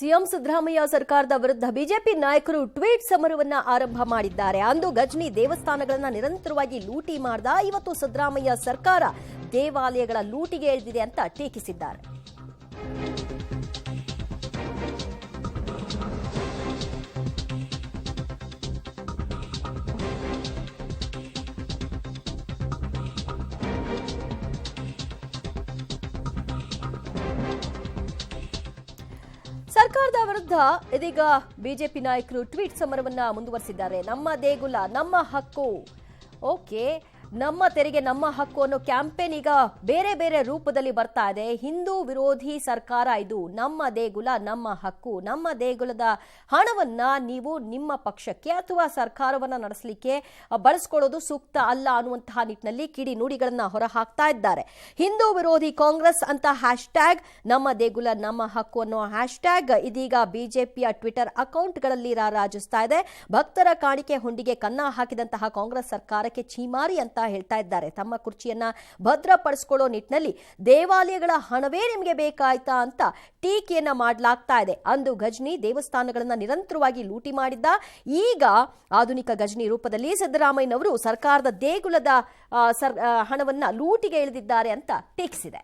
CM Siddaramaiah ಸರ್ಕಾರದ ವಿರುದ್ಧ BJP ನಾಯಕರು ಟ್ವೀಟ್ ಸಮರವನ್ನ ಆರಂಭ ಮಾಡಿದ್ದಾರೆ. ಅಂದು ಗಜ್ನಿ ದೇವಸ್ಥಾನಗಳನ್ನ ನಿರಂತರವಾಗಿ ಲೂಟಿ ಮಾಡಿದ ಇವತ್ತು ಸಿದ್ದರಾಮಯ್ಯ ಸರ್ಕಾರ ದೇವಾಲಯಗಳ ಲೂಟಿಗೆ ಇಳಿದಿದೆ ಅಂತ ಟೀಕಿಸಿದ್ದಾರೆ. ಸರ್ಕಾರದ ವಿರುದ್ಧ ಇದೀಗ ಬಿಜೆಪಿ ನಾಯಕರು ಟ್ವೀಟ್ ಸಮರವನ್ನ ಮುಂದುವರಿಸಿದ್ದಾರೆ. ನಮ್ಮ ದೇಗುಲ ನಮ್ಮ ಹಕ್ಕು. ಓಕೆ. ನಮ್ಮ ತೆರಿಗೆ, ನಮ್ಮ ಹಕ್ಕು ಅನ್ನೋ ಕ್ಯಾಂಪೇನ್ ಈಗ ಬೇರೆ ಬೇರೆ ರೂಪದಲ್ಲಿ ಬರ್ತಾ ಇದೆ. ಹಿಂದೂ ವಿರೋಧಿ ಸರ್ಕಾರ ಇದು. ನಮ್ಮ ದೇಗುಲ, ನಮ್ಮ ಹಕ್ಕು. ನಮ್ಮ ದೇಗುಲದ ಹಣವನ್ನ ನೀವು ನಿಮ್ಮ ಪಕ್ಷಕ್ಕೆ ಅಥವಾ ಸರ್ಕಾರವನ್ನ ನಡೆಸಲಿಕ್ಕೆ ಬಳಸ್ಕೊಳ್ಳೋದು ಸೂಕ್ತ ಅಲ್ಲ ಅನ್ನುವಂತಹ ನಿಟ್ಟಿನಲ್ಲಿ ಕಿಡಿ ನುಡಿಗಳನ್ನ ಹೊರ ಹಾಕ್ತಾ ಇದ್ದಾರೆ. ಹಿಂದೂ ವಿರೋಧಿ ಕಾಂಗ್ರೆಸ್ ಅಂತ ಹ್ಯಾಶ್ ಟ್ಯಾಗ್ ನಮ್ಮ ದೇಗುಲ, ನಮ್ಮ ಹಕ್ಕು ಅನ್ನೋ ಹ್ಯಾಶ್ ಟ್ಯಾಗ್ ಇದೀಗ ಬಿಜೆಪಿಯ ಟ್ವಿಟರ್ ಅಕೌಂಟ್ಗಳಲ್ಲಿ ರಾರಾಜಿಸ್ತಾ ಇದೆ. ಭಕ್ತರ ಕಾಣಿಕೆ ಹುಂಡಿಗೆ ಕನ್ನ ಹಾಕಿದಂತಹ ಕಾಂಗ್ರೆಸ್ ಸರ್ಕಾರಕ್ಕೆ ಛೀಮಾರಿ ಅಂತ ಹೇಳ್ತಾ ಇದ್ದಾರೆ. ತಮ್ಮ ಕುರ್ಚಿಯನ್ನ ಭದ್ರಪಡಿಸ್ಕೊಳ್ಳೋ ನಿಟ್ಟಿನಲ್ಲಿ ದೇವಾಲಯಗಳ ಹಣವೇ ನಿಮಗೆ ಬೇಕಾಯ್ತಾ ಅಂತ ಟೀಕೆಯನ್ನ ಮಾಡಲಾಗ್ತಾ ಇದೆ. ಅಂದು ಗಜ್ನಿ ದೇವಸ್ಥಾನಗಳನ್ನ ನಿರಂತರವಾಗಿ ಲೂಟಿ ಮಾಡಿದ್ದ. ಈಗ ಆಧುನಿಕ ಗಜ್ನಿ ರೂಪದಲ್ಲಿ ಸಿದ್ದರಾಮಯ್ಯನವರು ಸರ್ಕಾರದ ದೇಗುಲದ ಸರ್ ಹಣವನ್ನ ಲೂಟಿಗೆ ಇಳಿದಿದ್ದಾರೆ ಅಂತ ಟೀಕಿಸಿದೆ.